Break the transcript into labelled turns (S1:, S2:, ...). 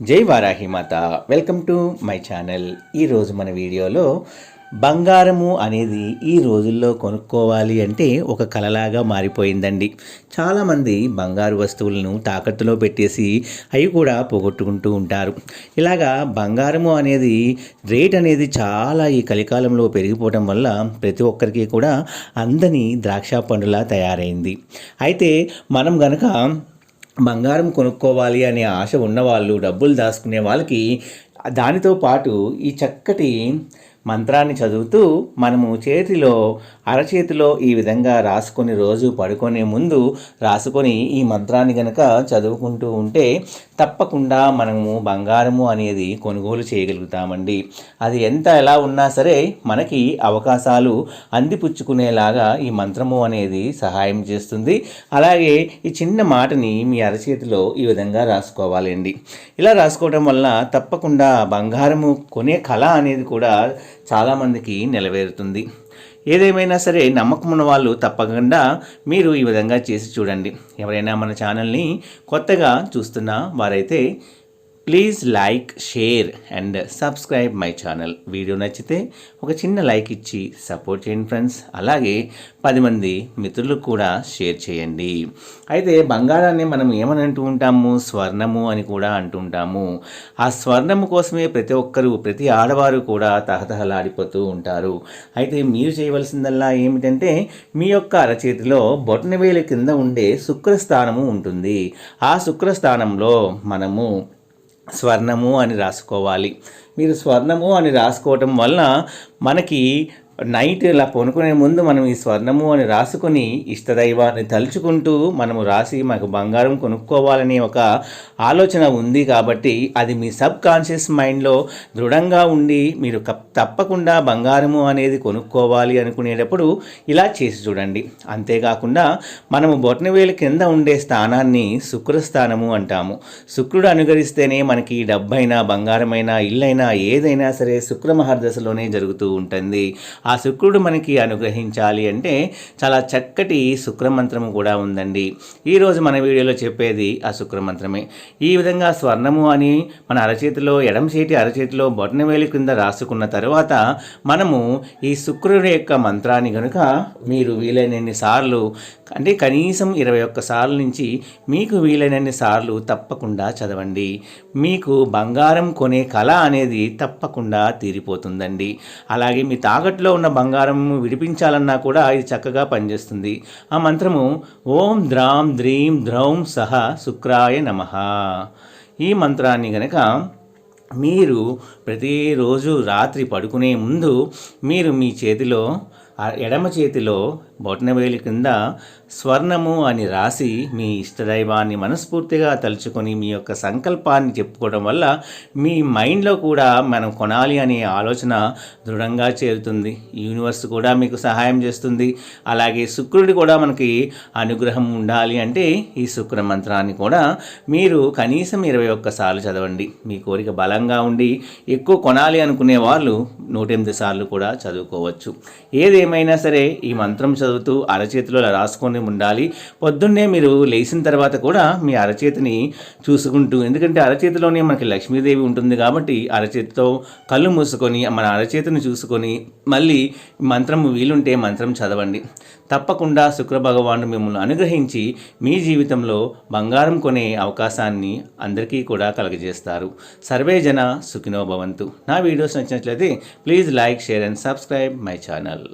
S1: జై వారాహి మాత. Welcome to my channel. ఈరోజు మన వీడియోలో బంగారము అనేది ఈ రోజుల్లో కొనుక్కోవాలి అంటే ఒక కలలాగా మారిపోయిందండి. చాలామంది బంగారు వస్తువులను తాకట్టులో పెట్టేసి అవి కూడా పోగొట్టుకుంటూ ఉంటారు. ఇలాగా బంగారము అనేది రేట్ అనేది చాలా ఈ కలికాలంలో పెరిగిపోవడం వల్ల ప్రతి ఒక్కరికి కూడా అందని ద్రాక్ష పండులా తయారైంది. అయితే మనం గనక బంగారం కొనుక్కోవాలి అనే ఆశ ఉన్నవాళ్ళు డబ్బులు దాచుకునే వాళ్ళకి దానితో పాటు ఈ చక్కటి మంత్రాన్ని చదువుతూ మనము చేతిలో అరచేతిలో ఈ విధంగా రాసుకొని రోజు పడుకునే ముందు రాసుకొని ఈ మంత్రాన్ని గనక చదువుకుంటూ ఉంటే తప్పకుండా మనము బంగారము అనేది కొనుగోలు చేయగలుగుతామండి. అది ఎంత ఎలా ఉన్నా సరే మనకి అవకాశాలు అందిపుచ్చుకునేలాగా ఈ మంత్రము అనేది సహాయం చేస్తుంది. అలాగే ఈ చిన్న మాటని మీ అరచేతిలో ఈ విధంగా రాసుకోవాలండి. ఇలా రాసుకోవడం వల్ల తప్పకుండా బంగారము కొనే కళ అనేది కూడా చాలామందికి నెరవేరుతుంది ఏదేమైనా సరే నమ్మకం ఉన్న వాళ్ళు తప్పకుండా మీరు ఈ విధంగా చేసి చూడండి. ఎవరైనా మన ఛానల్ని కొత్తగా చూస్తున్న వారైతే please like share and subscribe my channel video నచ్చితే ఒక చిన్న లైక్ ఇచ్చి సపోర్ట్ చేయండి ఫ్రెండ్స్ అలాగే పది మంది మిత్రులకు కూడా షేర్ చేయండి. అయితే బంగారాన్ని మనం ఏమని అంటూ ఉంటాము? స్వర్ణము అని కూడా అంటుంటాము ఆ స్వర్ణము కోసమే ప్రతి ఒక్కరూ ప్రతి ఆడవారు కూడా తహతహలాడిపోతూ ఉంటారు. అయితే మీరు చేయవలసిందల్లా ఏమిటంటే మీ యొక్క అరచేతిలో బొటనవేలు కింద ఉండే శుక్రస్థానము ఉంటుంది. ఆ శుక్రస్థానంలో మనము స్వర్ణము అని రాసుకోవాలి. మీరు స్వర్ణము అని రాసుకోవటం వలన మనకి నైట్ ఇలా కొనుక్కునే ముందు మనం ఈ స్వర్ణము అని రాసుకొని ఇష్టదైవాన్ని తలుచుకుంటూ మనము రాసి మాకు బంగారం కొనుక్కోవాలనే ఒక ఆలోచన ఉంది కాబట్టి అది మీ సబ్ కాన్షియస్ మైండ్లో దృఢంగా ఉండి మీరు తప్పకుండా బంగారము అనేది కొనుక్కోవాలి అనుకునేటప్పుడు ఇలా చేసి చూడండి. అంతేకాకుండా మనము బొట్నవేలు కింద ఉండే స్థానాన్ని శుక్రస్థానము అంటాము. శుక్రుడు అనుగరిస్తేనే మనకి డబ్బైనా బంగారమైనా ఇల్లైనా ఏదైనా సరే శుక్రమహర్దశలోనే జరుగుతూ ఉంటుంది. ఆ శుక్రుడు మనకి అనుగ్రహించాలి అంటే చాలా చక్కటి శుక్రమంత్రము కూడా ఉందండి. ఈరోజు మన వీడియోలో చెప్పేది ఆ శుక్రమంత్రమే. ఈ విధంగా స్వర్ణము అని మన అరచేతిలో ఎడం చేతి అరచేతిలో బొటనవేలి కింద రాసుకున్న తర్వాత మనము ఈ శుక్రుడి యొక్క మంత్రాన్ని కనుక మీరు వీలైనన్ని సార్లు అంటే కనీసం ఇరవై ఒక్క సార్లు నుంచి మీకు వీలైనన్ని సార్లు తప్పకుండా చదవండి. మీకు బంగారం కొనే కళ అనేది తప్పకుండా తీరిపోతుందండి. అలాగే మీ తాగట్లో ఉన్న బంగారం విడిపించాలన్నా కూడా ఇది చక్కగా పనిచేస్తుంది. ఆ మంత్రము ఓం ద్రాం ద్రీం ద్రౌం సహ శుక్రాయ నమ. ఈ మంత్రాన్ని గనక మీరు ప్రతిరోజు రాత్రి పడుకునే ముందు మీరు మీ చేతిలో ఎడమ చేతిలో బొటనవేలి కింద స్వర్ణము అని రాసి మీ ఇష్టదైవాన్ని మనస్ఫూర్తిగా తలుచుకొని మీ యొక్క సంకల్పాన్ని చెప్పుకోవడం వల్ల మీ మైండ్లో కూడా మనం కొనాలి అనే ఆలోచన దృఢంగా చేరుతుంది. యూనివర్స్ కూడా మీకు సహాయం చేస్తుంది. అలాగే శుక్రుడి కూడా మనకి అనుగ్రహం ఉండాలి అంటే ఈ శుక్ర మంత్రాన్ని కూడా మీరు కనీసం ఇరవై ఒక్కసార్లు చదవండి. మీ కోరిక బలంగా ఉండి ఎక్కువ కొనాలి అనుకునే వాళ్ళు నూట ఎనిమిది సార్లు కూడా చదువుకోవచ్చు. ఏదేమైనా సరే ఈ మంత్రం చదువుతూ అరచేతిలో రాసుకొని ఉండాలి. పొద్దున్నే మీరు లేచిన తర్వాత కూడా మీ అరచేతిని చూసుకుంటూ ఎందుకంటే అరచేతిలోనే మనకి లక్ష్మీదేవి ఉంటుంది కాబట్టి అరచేతితో కళ్ళు మూసుకొని మన అరచేతిని చూసుకొని మళ్ళీ మంత్రం వీలుంటే మంత్రం చదవండి. తప్పకుండా శుక్రభగవానుడు మిమ్మల్ని అనుగ్రహించి మీ జీవితంలో బంగారం కొనే అవకాశాన్ని అందరికీ కూడా కలగజేస్తారు. సర్వే జన సుఖినో భవంతు. నా వీడియోస్ నచ్చినట్లయితే please like share and subscribe my channel.